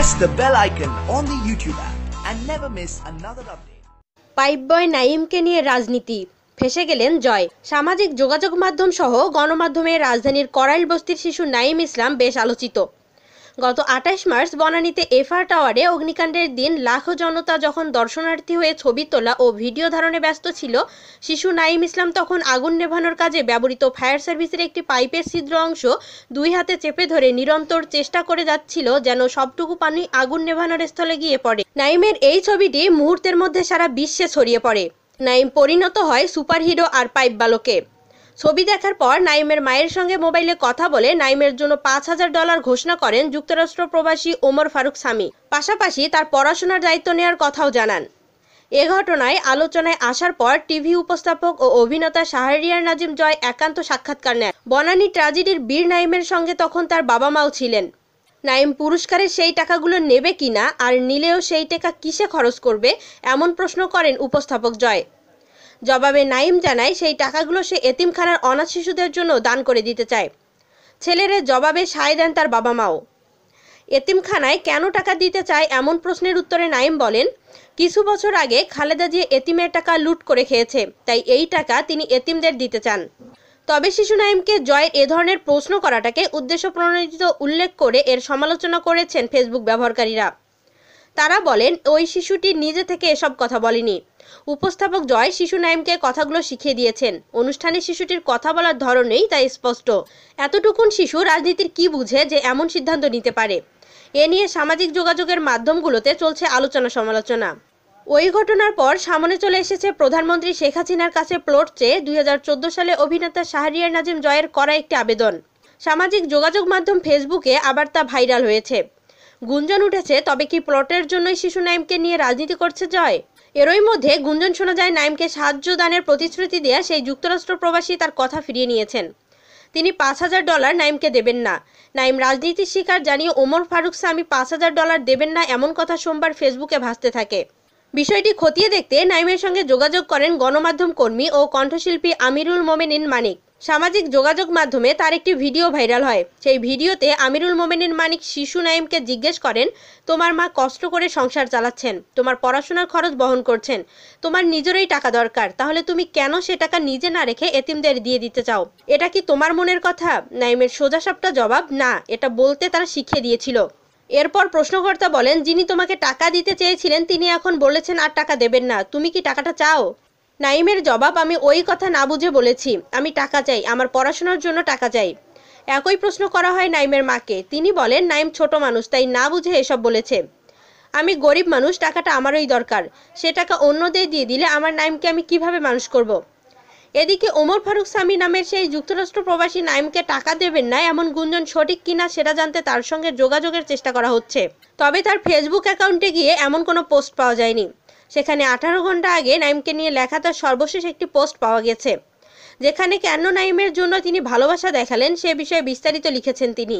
press the bell icon on the YouTube app and never miss another update. Pipe boy নাইমকে নিয়ে রাজনীতি। ফেসে গেলেন জয়। সামাজিক যোগাযোগ মাধ্যম সহ গণমাধ্যমে রাজধানীর করাইল বস্তির শিশু নাইম ইসলাম বেশ আলোচিত। গত আঠাশ মার্চ বনানীতে এফআর টাওয়ারে অগ্নিকাণ্ডের দিন লাখো জনতা যখন দর্শনার্থী হয়ে ছবি তোলা ও ভিডিও ধারণে ব্যস্ত ছিল, শিশু নাইম ইসলাম তখন আগুন নেভানোর কাজে ব্যবহৃত ফায়ার সার্ভিসের একটি পাইপের ছিদ্র অংশ দুই হাতে চেপে ধরে নিরন্তর চেষ্টা করে যাচ্ছিল যেন সবটুকু পানি আগুন নেভানোর স্থলে গিয়ে পড়ে। নাইমের এই ছবিটি মুহূর্তের মধ্যে সারা বিশ্বে ছড়িয়ে পড়ে। নাইম পরিণত হয় সুপারহিরো আর পাইপ বালকে। ছবি দেখার পর নাইমের মায়ের সঙ্গে মোবাইলে কথা বলে নাইমের জন্য পাঁচ হাজার ডলার ঘোষণা করেন যুক্তরাষ্ট্র প্রবাসী ওমর ফারুক সামি পাশাপাশি তার পড়াশোনার দায়িত্ব নেওয়ার কথাও জানান। এ ঘটনায় আলোচনায় আসার পর টিভি উপস্থাপক ও অভিনেতা শাহরিয়ার নাজিম জয় একান্ত সাক্ষাৎকার নেন। বনানী ট্র্যাজেডির বীর নাইমের সঙ্গে তখন তার বাবা মাও ছিলেন। নাইম পুরস্কারের সেই টাকাগুলো নেবে কিনা আর নিলেও সেই টাকা কিসে খরচ করবে, এমন প্রশ্ন করেন উপস্থাপক জয়। জবাবে নাইম জানায় সেই টাকাগুলো সে এতিমখানার অনাথ শিশুদের জন্য দান করে দিতে চায়। ছেলের জবাবে সায় দেন তার বাবা মাও। এতিমখানায় কেন টাকা দিতে চায় এমন প্রশ্নের উত্তরে নাইম বলেন, কিছু বছর আগে খালেদা জিয়া এতিমের টাকা লুট করে খেয়েছে, তাই এই টাকা তিনি এতিমদের দিতে চান। তবে শিশু নাইমকে জয়ের এ ধরনের প্রশ্ন করাটাকে উদ্দেশ্য প্রণোদিত উল্লেখ করে এর সমালোচনা করেছেন ফেসবুক ব্যবহারকারীরা। তারা বলেন, ওই শিশুটি নিজে থেকে এসব কথা বলেনি। উপস্থাপক জয় শিশু নাইমকে কথাগুলো শিখিয়ে দিয়েছেন। অনুষ্ঠানে শিশুটির কথা বলার ধরনেই তাই স্পষ্ট। এতটুকুন শিশু রাজনীতির কি বুঝে যে এমন সিদ্ধান্ত নিতে পারে? এ নিয়ে সামাজিক যোগাযোগের মাধ্যমগুলোতে চলছে আলোচনা সমালোচনা। ওই ঘটনার পর সামনে চলে এসেছে প্রধানমন্ত্রী শেখ হাসিনার কাছে প্লট চেয়ে দুই হাজার চোদ্দ সালে অভিনেতা শাহরিয়ার নাজিম জয়ের করা একটি আবেদন। সামাজিক যোগাযোগ মাধ্যম ফেসবুকে আবার তা ভাইরাল হয়েছে। গুঞ্জন উঠেছে, তবে কি প্লটের জন্যই শিশু নাইমকে নিয়ে রাজনীতি করছে জয়? এরই মধ্যে গুঞ্জন শোনা যায়, নাইমকে সাহায্য দানের প্রতিশ্রুতি দেয়া সেই যুক্তরাষ্ট্র প্রবাসী তার কথা ফিরিয়ে নিয়েছেন। তিনি পাঁচ হাজার ডলার নাইমকে দেবেন না। নাইম রাজনীতির শিকার জানিয়ে ওমর ফারুক সামি পাঁচ হাজার ডলার দেবেন না এমন কথা সোমবার ফেসবুকে ভাসতে থাকে। বিষয়টি খতিয়ে দেখতে নাইমের সঙ্গে যোগাযোগ করেন গণমাধ্যম কর্মী ও কণ্ঠশিল্পী আমিরুল মোমেনিন মানিক। সামাজিক যোগাযোগ মাধ্যমে তার একটি ভিডিও ভাইরাল হয়। সেই ভিডিওতে আমিরুল মোমেনিন মানিক শিশু নাইমকে জিজ্ঞেস করেন, তোমার মা কষ্ট করে সংসার চালাচ্ছেন, তোমার পড়াশোনার খরচ বহন করছেন, তোমার নিজেরই টাকা দরকার, তাহলে তুমি কেন সে টাকা নিজে না রেখে এতিমদের দিয়ে দিতে চাও? এটা কি তোমার মনের কথা? নাইমের সোজাসাপটা জবাব, না, এটা বলতে তারা শিখিয়ে দিয়েছিল। এরপর প্রশ্নকর্তা বলেন, যিনি তোমাকে টাকা দিতে চেয়েছিলেন, তিনি এখন বলেছেন আর টাকা দেবেন না, তুমি কি টাকাটা চাও? নাইমের জবাব আমি ওই কথা না বুঝে বলেছি। আমি টাকা চাই, আমার পড়াশোনার জন্য টাকা চাই। একই প্রশ্ন করা হয় নাইমের মাকে। তিনি বলেন, নাইম ছোট মানুষ, তাই না বুঝে এসব বলেছে। আমি গরিব মানুষ, টাকাটা আমারই দরকার। সে টাকা অন্যদের দিয়ে দিলে আমার নাইমকে আমি কীভাবে মানুষ করব। এদিকে ওমর ফারুক স্বামী নামের সেই যুক্তরাষ্ট্র প্রবাসী নাইমকে টাকা দেবেন না এমন গুঞ্জন সঠিক কিনা সেটা জানতে তার সঙ্গে যোগাযোগের চেষ্টা করা হচ্ছে। তবে তার ফেসবুক অ্যাকাউন্টে গিয়ে এমন কোনো পোস্ট পাওয়া যায়নি। সেখানে আঠারো ঘণ্টা আগে নাইমকে নিয়ে লেখা তার সর্বশেষ একটি পোস্ট পাওয়া গেছে। যেখানে কেন নাইমের জন্য তিনি ভালোবাসা দেখালেন সে বিষয়ে বিস্তারিত লিখেছেন তিনি।